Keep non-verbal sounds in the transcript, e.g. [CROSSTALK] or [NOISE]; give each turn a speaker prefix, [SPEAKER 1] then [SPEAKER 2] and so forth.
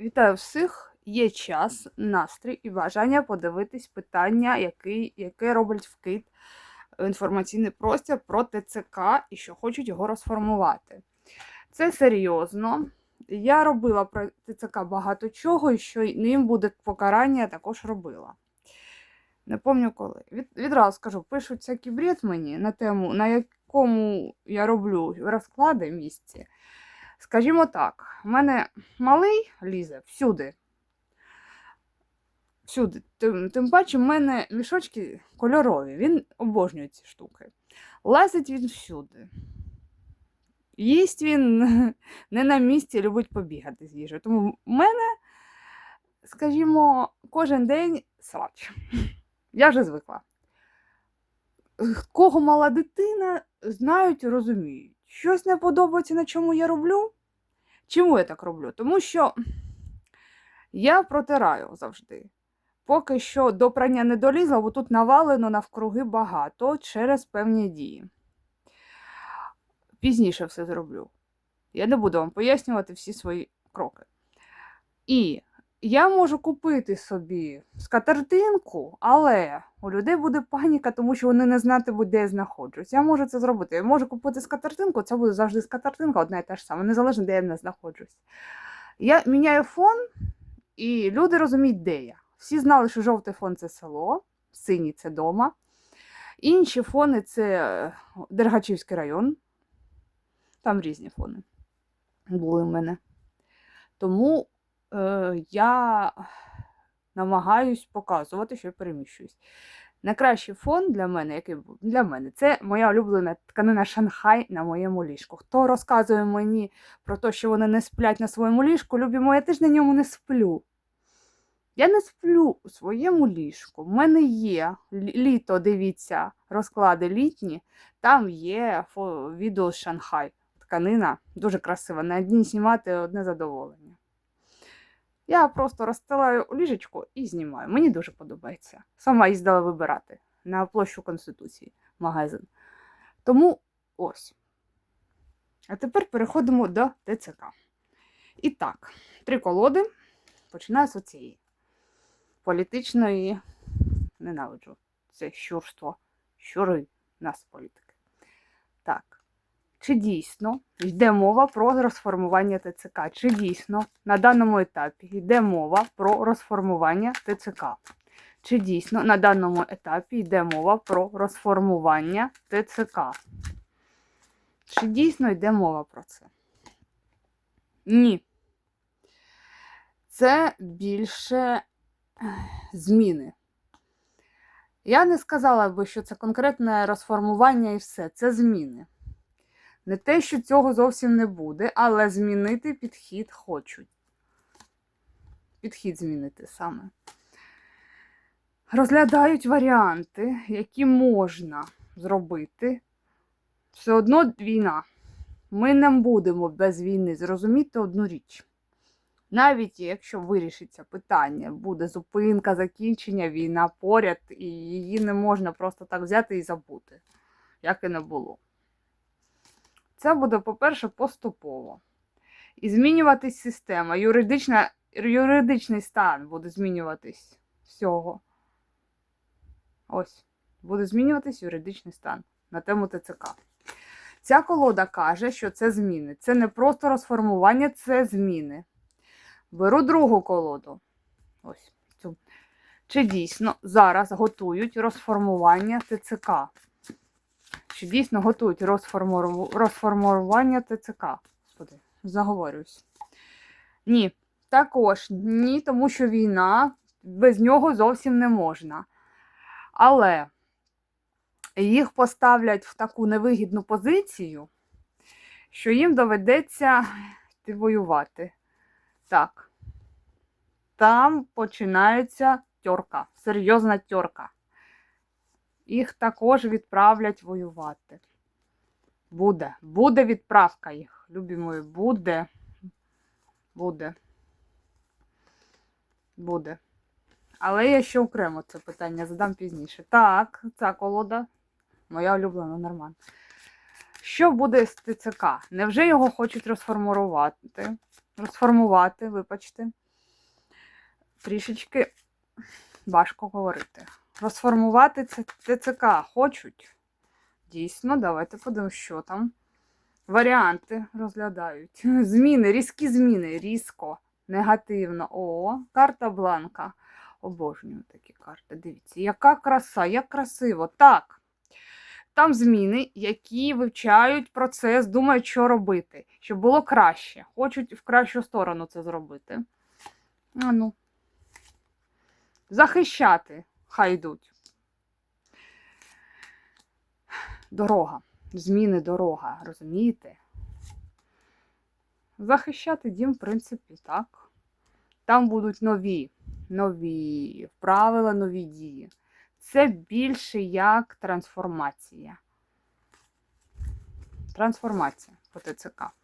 [SPEAKER 1] Вітаю всіх! Є час, настрій і бажання подивитись питання, який, яке роблять вкид в інформаційний простір про ТЦК і що хочуть його розформувати. Це серйозно. Я робила про ТЦК багато чого, і що ним буде покарання, я також робила. Не пам'ятаю коли. Від, відразу скажу, пишуть всякий бред мені на тему, на якому я роблю розклади місці. Скажімо так, в мене малий лізе всюди. Всюди. Тим, тим паче, в мене мішочки кольорові, він обожнює ці штуки. Лазить він всюди. Їсть він [LAUGHS] не на місці, любить побігати з їжею. Тому в мене, скажімо, кожен день срач. Я вже звикла. Кого мала дитина, знають і розуміють. Щось не подобається, на чому я роблю. Чому я так роблю? Тому що я протираю завжди. Поки що до прання не долізла, бо тут навалено навкруги багато через певні дії. Пізніше все зроблю. Я не буду вам пояснювати всі свої кроки. І я можу купити собі скатертинку, але у людей буде паніка, тому що вони не знатимуть, де я знаходжусь. Я можу це зробити. Я можу купити скатертинку, це буде завжди скатертинка, одна і та ж сама, незалежно, де я не знаходжусь. Я міняю фон, і люди розуміють, де я. Всі знали, що жовтий фон це село, синій це дома. Інші фони це е, Дергачівський район. Там різні фони були в мене. Тому е, я намагаюсь показувати, що я переміщуюсь. Найкращий фон для мене, який був для мене, це моя улюблена тканина Шанхай на моєму ліжку. Хто розказує мені про те, що вони не сплять на своєму ліжку, любі мої, я теж на ньому не сплю. Я не сплю у своєму ліжку. У мене є літо, дивіться, розклади літні, там є фо- відео Шанхай. Тканина дуже красива. На дні знімати одне задоволення. Я просто розстилаю ліжечко і знімаю. Мені дуже подобається. Сама їздила вибирати на площу Конституції магазин. Тому ось. А тепер переходимо до ТЦК. І так, три колоди. Починаю з оцієї. Політичної ненавиджу. Це щурство. Щури нас політики. Так. Чи дійсно йде мова про розформування ТЦК? Чи дійсно на даному етапі йде мова про розформування ТЦК? Чи дійсно на даному етапі йде мова про розформування ТЦК? Чи дійсно йде мова про це? Ні. Це більше зміни. Я не сказала би, що це конкретне розформування і все. Це зміни. Не те, що цього зовсім не буде, але змінити підхід хочуть. Підхід змінити саме. Розглядають варіанти, які можна зробити. Все одно війна. Ми не будемо без війни зрозуміти одну річ. Навіть якщо вирішиться питання, буде зупинка, закінчення, війна поряд, і її не можна просто так взяти і забути, як і не було. Це буде, по-перше, поступово. І змінюватись система. Юридична, юридичний стан буде змінюватись всього. Ось. Буде змінюватись юридичний стан на тему ТЦК. Ця колода каже, що це зміни. Це не просто розформування, це зміни. Беру другу колоду. Ось цю. Чи дійсно зараз готують розформування ТЦК? Чи дійсно готують розформу- розформування ТЦК? Господи, заговорююсь. Ні. Також ні, тому що війна без нього зовсім не можна. Але їх поставлять в таку невигідну позицію, що їм доведеться воювати. Так. Там починається тьорка, серйозна тьорка. Їх також відправлять воювати. Буде. Буде відправка їх, любі мої, буде. Буде. Буде. Але я ще окремо це питання задам пізніше. Так, ця колода. Моя улюблена нормально. Що буде з ТЦК? Невже його хочуть розформувати? Розформувати, вибачте. трішечки важко говорити. Розформувати ТЦК хочуть. Дійсно, давайте подивимось, що там. Варіанти розглядають. [LAUGHS] Зміни, різкі зміни, різко, негативно. О, карта бланка. Обожнюю такі карти. Дивіться, яка краса, як красиво. Так. Там зміни, які вивчають процес, думають, що робити, щоб було краще. Хочуть в кращу сторону це зробити. А ну. Захищати хай йдуть. Дорога. Зміни дорога, розумієте? Захищати дім, в принципі, так. Там будуть нові, нові правила, нові дії. Це більше як трансформація. Трансформація по ТЦК.